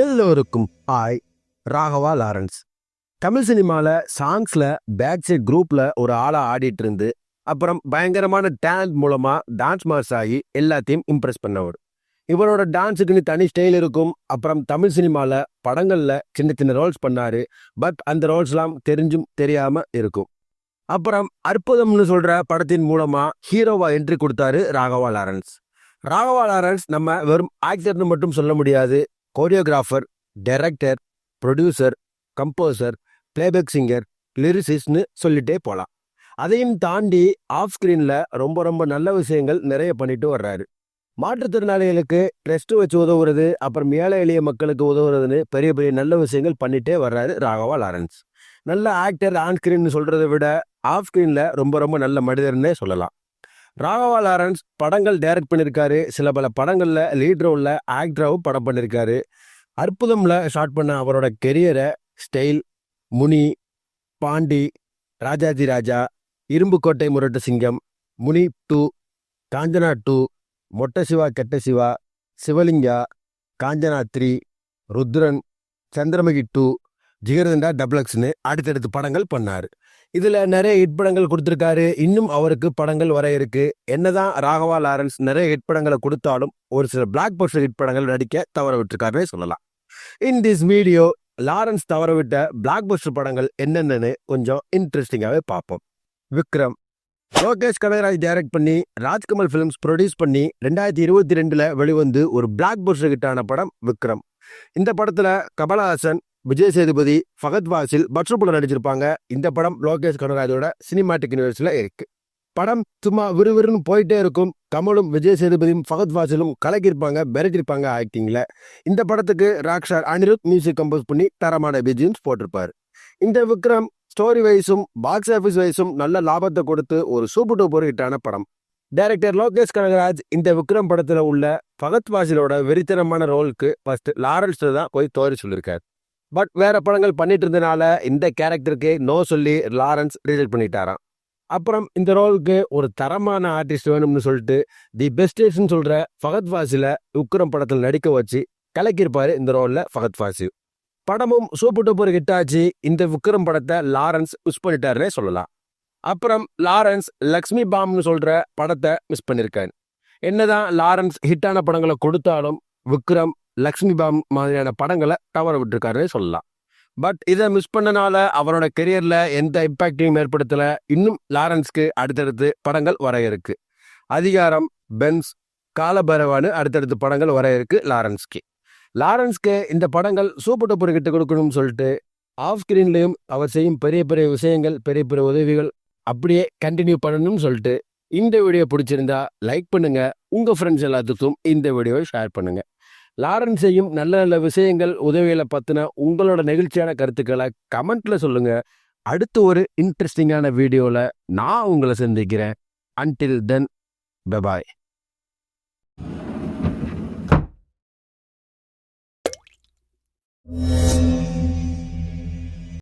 எல்லோருக்கும் hi Raghava Lawrence. Tamil சினிமாவில் சாங்ஸில் back side குரூப்பில் ஒரு ஆளாக ஆடிட்டு இருந்து அப்புறம் பயங்கரமான டேலண்ட் மூலமாக டான்ஸ் மாஸ் ஆகி எல்லாத்தையும் இம்ப்ரெஸ் பண்ணவர். இவரோட டான்ஸுக்குன்னு தனி ஸ்டைல் இருக்கும் அப்புறம் தமிழ் சினிமாவில் படங்களில் சின்ன சின்ன ரோல்ஸ் பண்ணார் பட் அந்த ரோல்ஸ்லாம் தெரிஞ்சும் தெரியாமல் இருக்கும். அப்புறம் அற்புதம்னு சொல்கிற படத்தின் மூலமாக ஹீரோவாக என்ட்ரி கொடுத்தாரு ராகவா லாரன்ஸ். ராகவா லாரன்ஸ் நம்ம வெறும் ஆக்டர்னு மட்டும் சொல்ல முடியாது choreographer director producer composer playback singer லிரிசிஸ்ட்னு சொல்லிட்டே போகலாம் அதையும் தாண்டி ஆஃப் ஸ்க்ரீனில் ரொம்ப ரொம்ப நல்ல விஷயங்கள் நிறைய பண்ணிட்டு வர்றாரு. மாற்றுத்திறனாளிகளுக்கு ட்ரெஸ்ட் வச்சு உதவுறது அப்புறம் ஏழை எளிய மக்களுக்கு உதவுறதுன்னு பெரிய பெரிய நல்ல விஷயங்கள் பண்ணிட்டே வர்றாரு ராகவா லாரன்ஸ். நல்ல ஆக்டர் ஆன் ஸ்க்ரீன் சொல்கிறத விட ஆஃப் ஸ்க்ரீனில் ரொம்ப ரொம்ப நல்ல மனிதர்னே சொல்லலாம். ராகவா லாரன்ஸ் படங்கள் டைரக்ட் பண்ணியிருக்காரு சில பல படங்களில் லீட் ரோலில் ஆக்டராகவும் படம் பண்ணியிருக்காரு அற்புதமில் ஸ்டார்ட் பண்ண அவரோட கெரியரை style Muni Paandi Rajaji Raja Irumbukottai Murattu Singam Muni two Kanchana two Motta Siva Ketta Siva Sivalinga Kanchana three Rudhran Chandramukhi two Jigarthanda டபுளக்ஸ்னு அடுத்தடுத்து படங்கள் பண்ணார். இதில் நிறைய ஹிட் படங்கள் கொடுத்துருக்காரு. இன்னும் அவருக்கு படங்கள் வர இருக்கு. என்னதான் ராகவா லாரன்ஸ் நிறைய ஹிட் படங்களை கொடுத்தாலும் ஒரு சில பிளாக் பஸ்டர் ஹிட் படங்கள் நடிக்க தவற விட்டுருக்காவே சொல்லலாம். இன் திஸ் வீடியோ லாரன்ஸ் தவற விட்ட பிளாக் பஸ்டர் படங்கள் என்னென்னு கொஞ்சம் இன்ட்ரெஸ்டிங்காகவே பார்ப்போம். விக்ரம். லோகேஷ் கனகராஜ் டைரக்ட் பண்ணி ராஜ்கமல் ஃபிலிம்ஸ் ப்ரொடியூஸ் பண்ணி ரெண்டாயிரத்தி இருபத்தி ரெண்டில் வெளிவந்து ஒரு பிளாக் பஸ்டர் ஹிட்டான படம் விக்ரம். இந்த படத்தில் கமலஹாசன் விஜய் சேதுபதி ஃபகத் வாசில் பட்சுபுல நடிச்சிருப்பாங்க. இந்த படம் லோகேஷ் கனகராஜோட சினிமாட்டிக் யூனிவர்ஸில் இருக்கு. படம் சும்மா விறுவிறுன்னு போயிட்டே இருக்கும். கமலும் விஜய் சேதுபதியும் ஃபகத் வாசிலும் கலக்கியிருப்பாங்க மிரட்டிருப்பாங்க ஆக்டிங்கில் இந்த படத்துக்கு ராக்ஷார் அனிருத் மியூசிக் கம்போஸ் பண்ணி தரமான பிஜிஎம்ஸ் போட்டிருப்பார். இந்த விக்ரம் ஸ்டோரி வைஸும் பாக்ஸ் ஆஃபீஸ் வைஸும் நல்ல லாபத்தை கொடுத்து ஒரு சூப்பர் டூப்பர் ஹிட்டான படம். டைரக்டர் லோகேஷ் கனகராஜ் இந்த விக்ரம் படத்தில் உள்ள ஃபகத் வாசிலோட வெறித்தனமான ரோலுக்கு ஃபர்ஸ்ட் லாரன்ஸ் தான் போய் தோறி சொல்லியிருக்காரு. பட் வேற படங்கள் பண்ணிட்டு இருந்தனால இந்த கேரக்டருக்கு நோ சொல்லி லாரன்ஸ் ரிஜெக்ட் பண்ணிட்டாராம். அப்புறம் இந்த ரோலுக்கு ஒரு தரமான ஆர்டிஸ்ட் வேணும்னு சொல்லிட்டு தி பெஸ்டேஸ்ன்னு சொல்ற ஃபகத் ஃபாசில உக்ரம் படத்தில் நடிக்க வச்சு கலக்கியிருப்பார் இந்த ரோலில் ஃபகத் வாசி படமும் சூப்பர் டூப்பர் ஹிட் ஆச்சு. இந்த விக்ரம் படத்தை லாரன்ஸ் மிஸ் பண்ணிட்டாருன்னே சொல்லலாம். அப்புறம் லாரன்ஸ் லக்ஷ்மி பாம்னு சொல்ற படத்தை மிஸ் பண்ணியிருக்காரு என்னதான் லாரன்ஸ் ஹிட்டான படங்களை கொடுத்தாலும் விக்ரம் லக்ஷ்மி பாம் மாதிரியான படங்களை தவற விட்டுருக்காருன்னு சொல்லலாம். பட் இதை மிஸ் பண்ணனால அவரோட கெரியரில் எந்த இம்பாக்டையும் ஏற்படுத்தலை. இன்னும் லாரன்ஸ்க்கு அடுத்தடுத்து படங்கள் வர இருக்கு. அதிகாரம் பென்ஸ் காலபைரவான்னு அடுத்தடுத்து படங்கள் வர இருக்கு லாரன்ஸ்க்கு. லாரன்ஸ்க்கு இந்த படங்கள் சூப்பர் டூப்பர் கிட்ட கொடுக்கணும்னு சொல்லிட்டு ஆஃப் ஸ்கிரீன்லையும் அவர் செய்யும் பெரிய பெரிய விஷயங்கள் பெரிய பெரிய உதவிகள் அப்படியே கண்டினியூ பண்ணணும்னு சொல்லிட்டு இந்த வீடியோ பிடிச்சிருந்தா லைக் பண்ணுங்கள் உங்கள் ஃப்ரெண்ட்ஸ் எல்லாத்துக்கும் இந்த வீடியோவை ஷேர் பண்ணுங்கள் லாரன்ஸ் செய்யும் நல்ல நல்ல விஷயங்கள் உதவிகளை பற்றின உங்களோட நெகிழ்ச்சியான கருத்துக்களை கமெண்ட்ல சொல்லுங்க. அடுத்து ஒரு இன்ட்ரெஸ்டிங்கான வீடியோவில் நான் உங்களை சந்திக்கிறேன். Until then bye bye